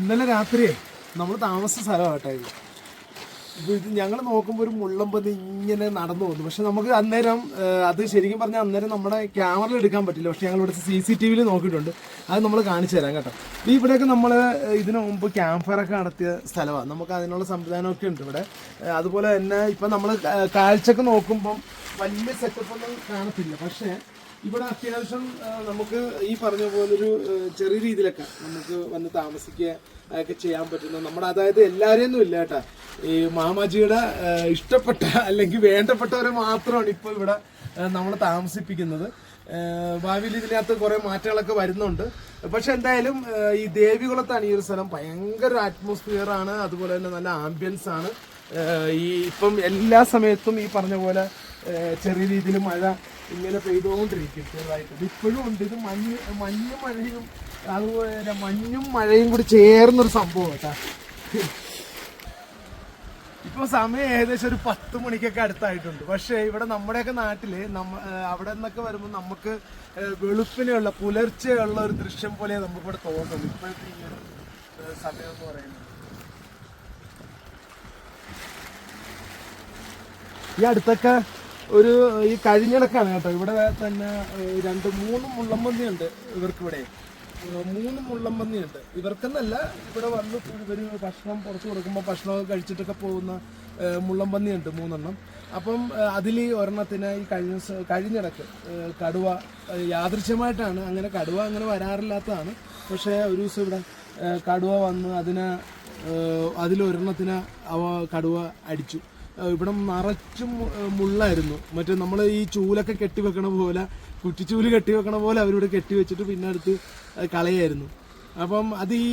ഇന്നലെ രാത്രി നമ്മൾ താമസ സ്ഥലമാട്ടെ ഇത്. ഇത് ഞങ്ങൾ നോക്കുമ്പോൾ ഒരു മുള്ളമ്പത് ഇങ്ങനെ നടന്നു പോകുന്നു. പക്ഷെ നമുക്ക് അന്നേരം അത് ശരിക്കും പറഞ്ഞാൽ അന്നേരം നമ്മുടെ ക്യാമറയിൽ എടുക്കാൻ പറ്റില്ല. പക്ഷെ ഞങ്ങൾ ഇവിടെ സി സി ടി വിയിൽ നോക്കിയിട്ടുണ്ട്. അത് നമ്മൾ കാണിച്ചു തരാം കേട്ടോ. ഈ ഇവിടെയൊക്കെ നമ്മൾ ഇതിനു മുമ്പ് ക്യാമ്പ് ഫയർ ഒക്കെ നടത്തിയ സ്ഥലമാണ് നമുക്ക് അതിനുള്ള സംവിധാനമൊക്കെ ഉണ്ട് ഇവിടെ. അതുപോലെ തന്നെ ഇപ്പം നമ്മൾ കാഴ്ചക്ക് നോക്കുമ്പം വലിയ സെറ്റപ്പ് ഒന്നും കാണത്തില്ല. പക്ഷേ ഇവിടെ അത്യാവശ്യം നമുക്ക് ഈ പറഞ്ഞ പോലൊരു ഒരു ചെറിയ രീതിയിലൊക്കെ നമുക്ക് വന്ന് താമസിക്കുക ഒക്കെ ചെയ്യാൻ പറ്റുന്ന നമ്മുടെ അതായത് എല്ലാവരെയൊന്നും ഇല്ല കേട്ടാ. ഈ മാമാജിയുടെ ഇഷ്ടപ്പെട്ട അല്ലെങ്കിൽ വേണ്ടപ്പെട്ടവരെ മാത്രമാണ് ഇപ്പോൾ ഇവിടെ നമ്മൾ താമസിപ്പിക്കുന്നത്. ഭാവിയിൽ ഇതിനകത്ത് കുറെ മാറ്റങ്ങളൊക്കെ വരുന്നുണ്ട്. പക്ഷെ എന്തായാലും ഈ ദേവികുളത്താണ് ഈ ഒരു സ്ഥലം ഭയങ്കര അറ്റ്മോസ്ഫിയർ ആണ്. അതുപോലെ തന്നെ നല്ല ആംബിയൻസ് ആണ്. ഈ ഇപ്പം എല്ലാ സമയത്തും ഈ പറഞ്ഞ പോലെ ചെറിയ രീതിയിൽ മഴ ഇങ്ങനെ പെയ്തുകൊണ്ടിരിക്കും ചെറുതായിട്ട്. ഇപ്പോഴും ഉണ്ട്. ഇത് മഞ്ഞ് മഞ്ഞും മഴയും അതുപോലെ മഞ്ഞും മഴയും കൂടി ചേർന്നൊരു സംഭവം കേട്ടാ. ഇപ്പൊ സമയം ഏകദേശം ഒരു പത്ത് മണിക്കൊക്കെ അടുത്തായിട്ടുണ്ട്. പക്ഷേ ഇവിടെ നമ്മുടെയൊക്കെ നാട്ടിൽ നമ്മ അവിടെ നിന്നൊക്കെ വരുമ്പോൾ നമുക്ക് വെളുപ്പിനെയുള്ള പുലർച്ചെയുള്ള ഒരു ദൃശ്യം പോലെ നമുക്ക് ഇവിടെ തോന്നുന്നു ഇപ്പോഴത്തെ ഈ ഒരു സമയം എന്ന് പറയുന്നത്. ഈ അടുത്തൊക്കെ ഒരു ഈ കഴിഞ്ഞിടക്കാണ് കേട്ടോ. ഇവിടെ തന്നെ രണ്ട് മൂന്ന് മുള്ളമ്പന്തി ഉണ്ട് ഇവർക്ക് ഇവിടെ മൂന്ന് മുള്ളമ്പന്തി ഉണ്ട് ഇവർക്കെന്നല്ല ഇവിടെ വന്ന് ഇവർ ഭക്ഷണം പുറത്ത് കൊടുക്കുമ്പോൾ ഭക്ഷണമൊക്കെ കഴിച്ചിട്ടൊക്കെ പോകുന്ന ഉണ്ട് മൂന്നെണ്ണം. അപ്പം അതിൽ ഒരെണ്ണത്തിന് ഈ കഴിഞ്ഞ കഴിഞ്ഞിടക്ക് കടുവ യാദൃശ്യമായിട്ടാണ് അങ്ങനെ കടുവ അങ്ങനെ വരാറില്ലാത്തതാണ്. പക്ഷേ ഒരു ദിവസം ഇവിടെ കടുവ വന്ന് അതിനെ അതിലൊരെണ്ണത്തിന് അവ കടുവ അടിച്ചു. ഇവിടെ നിറച്ചും മുള്ളായിരുന്നു. മറ്റേ നമ്മൾ ഈ ചൂലൊക്കെ കെട്ടി വെക്കണ പോലെ കുറ്റിച്ചൂൽ കെട്ടി വെക്കണ പോലെ അവരിവിടെ കെട്ടി വെച്ചിട്ട് പിന്നെ അടുത്ത് കളയായിരുന്നു. അപ്പം അത് ഈ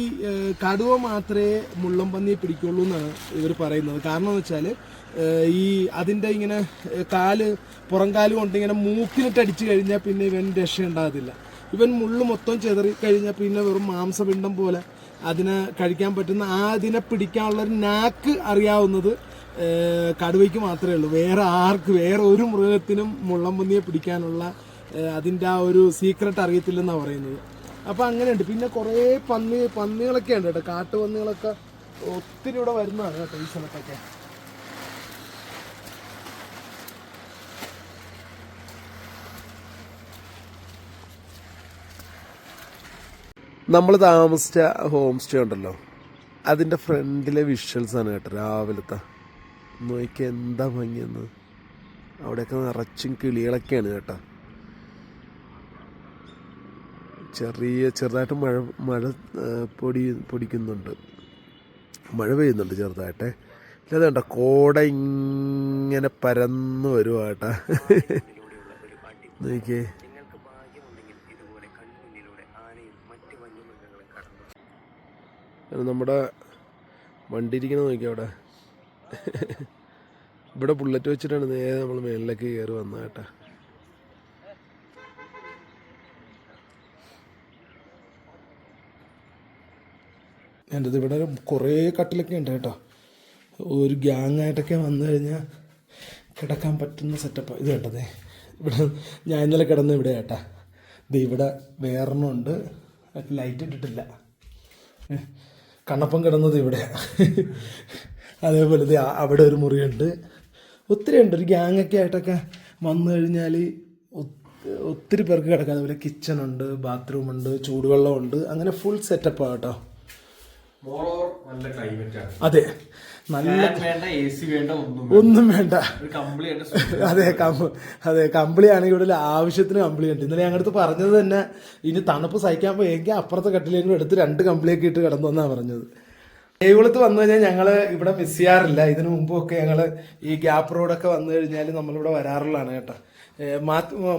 കടുവ മാത്രമേ മുള്ളം പന്നിയെ പിടിക്കുള്ളൂ എന്നാണ് ഇവർ പറയുന്നത്. കാരണം എന്ന് വെച്ചാൽ ഈ അതിന്റെ ഇങ്ങനെ കാൽ പുറം കാൽ കൊണ്ട് ഇങ്ങനെ മൂക്കിലിട്ട് അടിച്ചു കഴിഞ്ഞാൽ പിന്നെ ഇവൻ രക്ഷയുണ്ടാകത്തില്ല. ഇവൻ മുള്ളു മൊത്തം ചെതറി കഴിഞ്ഞാൽ പിന്നെ വെറും മാംസപിണ്ഡം പോലെ അതിനെ കഴിക്കാൻ പറ്റുന്ന ആ അതിനെ പിടിക്കാനുള്ളൊരു നാക്ക് അറിയാവുന്നത് കടുവയ്ക്ക് മാത്രമേ ഉള്ളൂ. വേറെ ആർക്ക് വേറെ ഒരു മൃഗത്തിനും മുള്ളംപന്നിയെ പിടിക്കാനുള്ള അതിന്റെ ആ ഒരു സീക്രട്ട് അറിയത്തില്ലെന്നാണ് പറയുന്നത്. അപ്പോൾ അങ്ങനെയുണ്ട്. പിന്നെ കുറേ പന്നി പന്നികളൊക്കെ ഉണ്ട് കേട്ടോ. കാട്ടുപന്നികളൊക്കെ ഒത്തിരി ഇവിടെ വരുന്നതാണ് കേട്ടോ ഈ സ്ഥലത്തൊക്കെ. നമ്മൾ താമസിച്ച ഹോം സ്റ്റേ ഉണ്ടല്ലോ. അതിന്റെ ഫ്രണ്ടിലെ വിഷ്വൽസ് ആണ് കേട്ടോ രാവിലത്തെ. നോക്കി എന്താ ഭംഗിയെന്ന്. അവിടെയൊക്കെ നിറച്ചും കിളികളൊക്കെയാണ് കേട്ടോ. ചെറിയ ചെറുതായിട്ട് മഴ മഴ പൊടി പൊടിക്കുന്നുണ്ട്. മഴ പെയ്യുന്നുണ്ട് ചെറുതായിട്ടേ. ഇല്ലാതെ കേട്ടോ കോട ഇങ്ങനെ പരന്ന് വരുവാ കേട്ടാ. നോക്കിയേ. നമ്മുടെ വണ്ടി ഇരിക്കണ നോക്കി അവിടെ. ഇവിടെ ബുള്ളറ്റ് വെച്ചിട്ടാണ് നേരെ നമ്മൾ മേളിലേക്ക് കയറി വന്നത് കേട്ടാ. എന്റെ ഇവിടെ കുറേ കട്ടിലൊക്കെ ഉണ്ട് കേട്ടോ. ഒരു ഗ്യാങ് ആയിട്ടൊക്കെ വന്നു കഴിഞ്ഞാൽ കിടക്കാൻ പറ്റുന്ന സെറ്റപ്പ് ഇത് കേട്ടതേ ഇവിടെ ഞാൻ ഇന്നലെ കിടന്ന് ഇവിടെ കേട്ടാ. ഇത് ഇവിടെ വേറൊരെണ്ണമുണ്ട് ലൈറ്റ് ഇട്ടിട്ടില്ല. കണ്ണപ്പം കിടന്നത് ഇവിടെ. അതേപോലെ ഇത് അവിടെ ഒരു മുറിയുണ്ട്. ഒത്തിരി ഉണ്ട്. ഒരു ഗ്യാങ് ഒക്കെ ആയിട്ടൊക്കെ വന്നു കഴിഞ്ഞാൽ ഒത്തിരി പേർക്ക് കിടക്കാം. അതുപോലെ കിച്ചൺ ഉണ്ട് ബാത്റൂം ഉണ്ട് ചൂടുവെള്ളമുണ്ട് അങ്ങനെ ഫുൾ സെറ്റപ്പ് സെറ്റപ്പാണ് കേട്ടോ. ആണ്. അതെ. നല്ല ഒന്നും വേണ്ട. അതെ അതെ കമ്പിളിയാണെങ്കിൽ ഇവിടെ ആവശ്യത്തിന് കമ്പിളി ഉണ്ട്. ഇന്നലെ ഞങ്ങളുടെ അടുത്ത് പറഞ്ഞത് തന്നെ ഇനി തണുപ്പ് സഹിക്കാൻ പോയെങ്കിൽ അപ്പുറത്തെ കട്ടിലേക്കും എടുത്ത് രണ്ട് കമ്പിളിയൊക്കെ ഇട്ട് കിടന്നു എന്നാണ് പറഞ്ഞത്. ദേവികുളത്ത് വന്നു കഴിഞ്ഞാൽ ഞങ്ങൾ ഇവിടെ മിസ് ചെയ്യാറില്ല. ഇതിനു മുമ്പൊക്കെ ഞങ്ങൾ ഈ ഗ്യാപ്പ് റോഡൊക്കെ വന്നു കഴിഞ്ഞാൽ നമ്മളിവിടെ വരാറുള്ളതാണ് കേട്ടോ.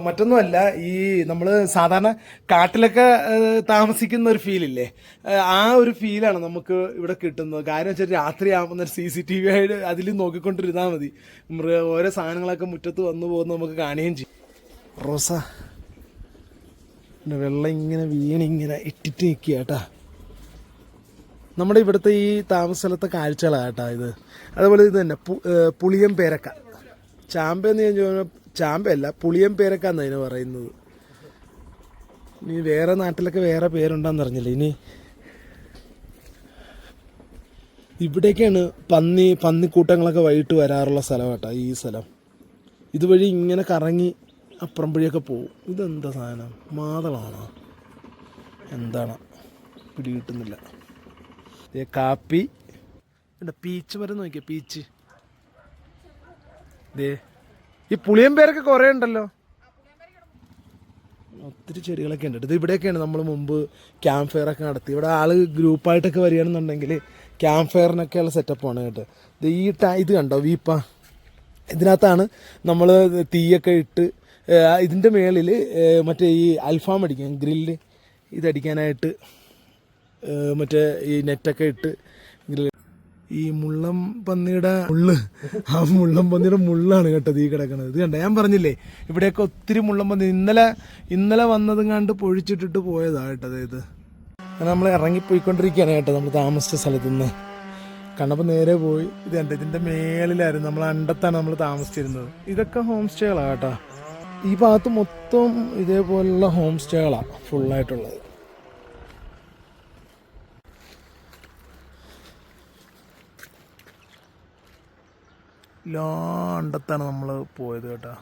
മറ്റൊന്നുമല്ല ഈ നമ്മൾ സാധാരണ കാട്ടിലൊക്കെ താമസിക്കുന്ന ഒരു ഫീലില്ലേ ആ ഒരു ഫീലാണ് നമുക്ക് ഇവിടെ കിട്ടുന്നത്. കാര്യം വെച്ചാൽ രാത്രി ആകുമ്പോൾ സി സി ടി വി ആയിട്ട് അതിൽ നോക്കിക്കൊണ്ടിരുന്നാൽ മതി. മൃഗ ഓരോ സാധനങ്ങളൊക്കെ മുറ്റത്ത് വന്നു പോകുന്നത് നമുക്ക് കാണുകയും ചെയ്യും. റോസ വെള്ളം ഇങ്ങനെ വീണിങ്ങനെ ഇട്ടിട്ട് നിൽക്കുക കേട്ടാ. നമ്മുടെ ഇവിടുത്തെ ഈ താമസ സ്ഥലത്തെ കാഴ്ചകളാണ് കേട്ടോ ഇത്. അതുപോലെ ഇത് തന്നെ പുളിയം പേരക്ക. ചാമ്പ എന്ന് ഞാൻ ചോദിച്ചാൽ ചാമ്പയല്ല പുളിയം പേരക്ക എന്ന് അതിന് പറയുന്നത്. ഇനി വേറെ നാട്ടിലൊക്കെ വേറെ പേരുണ്ടെന്ന് അറിഞ്ഞില്ല? ഇനി ഇവിടേക്കാണ് പന്നി പന്നിക്കൂട്ടങ്ങളൊക്കെ വൈകിട്ട് വരാറുള്ള സ്ഥലം കേട്ടോ ഈ സ്ഥലം. ഇതുവഴി ഇങ്ങനെ കറങ്ങി അപ്പുറം വഴിയൊക്കെ പോകും. ഇതെന്താ സാധനം? മാതളാണോ എന്താണ്? പിടികിട്ടുന്നില്ല. കാപ്പി. എന്താ പീച്ച് മരം നോക്കിയ പീച്ച് ദേ ഈ പുളിയമ്പേരൊക്കെ കുറേ ഉണ്ടല്ലോ. ഒത്തിരി ചെടികളൊക്കെ ഉണ്ട്. ഇത് ഇവിടെയൊക്കെയാണ് നമ്മൾ മുമ്പ് ക്യാമ്പ് ഫെയർ ഒക്കെ നടത്തി. ഇവിടെ ആൾ ഗ്രൂപ്പായിട്ടൊക്കെ വരികയാണെന്നുണ്ടെങ്കിൽ ക്യാമ്പ് ഫെയറിനൊക്കെയുള്ള സെറ്റപ്പാണ് കേട്ടോ. ഇത് ഈ ടാ ഇത് കണ്ടോ വീപ്പ? ഇതിനകത്താണ് നമ്മൾ തീയൊക്കെ ഇട്ട് ഇതിന്റെ മേളിൽ മറ്റേ ഈ അൽഫാം അടിക്കാൻ ഗ്രില്ല്. ഇതടിക്കാനായിട്ട് മറ്റേ ഈ നെറ്റൊക്കെ ഇട്ട് ഈ മുള്ളം പന്നിയുടെ മുള്ള്. ആ മുള്ളം പന്നിയുടെ മുള്ളാണ് കേട്ടത് ഈ കിടക്കുന്നത് ഇത് കണ്ട? ഞാൻ പറഞ്ഞില്ലേ ഇവിടെയൊക്കെ ഒത്തിരി മുള്ളം പന്നി. ഇന്നലെ ഇന്നലെ വന്നതും കണ്ട് പൊഴിച്ചിട്ടിട്ട് പോയതാ കേട്ടത് ഇത്. നമ്മൾ ഇറങ്ങിപ്പോയിക്കൊണ്ടിരിക്കുകയാണ് കേട്ടോ നമ്മൾ താമസിച്ച സ്ഥലത്ത് നിന്ന് കണ്ടപ്പോൾ നേരെ പോയി. ഇത് കണ്ട? ഇതിന്റെ മേളിലായിരുന്നു. നമ്മൾ അണ്ടത്താണ് നമ്മൾ താമസിച്ചിരുന്നത്. ഇതൊക്കെ ഹോം സ്റ്റേകളാണ് കേട്ടോ. ഈ ഭാഗത്ത് മൊത്തം ഇതേപോലുള്ള ഹോം സ്റ്റേകളാണ് ഫുള്ളായിട്ടുള്ളത് ലാണ്ടത്താണ് നമ്മൾ പോയത് കേട്ടോ.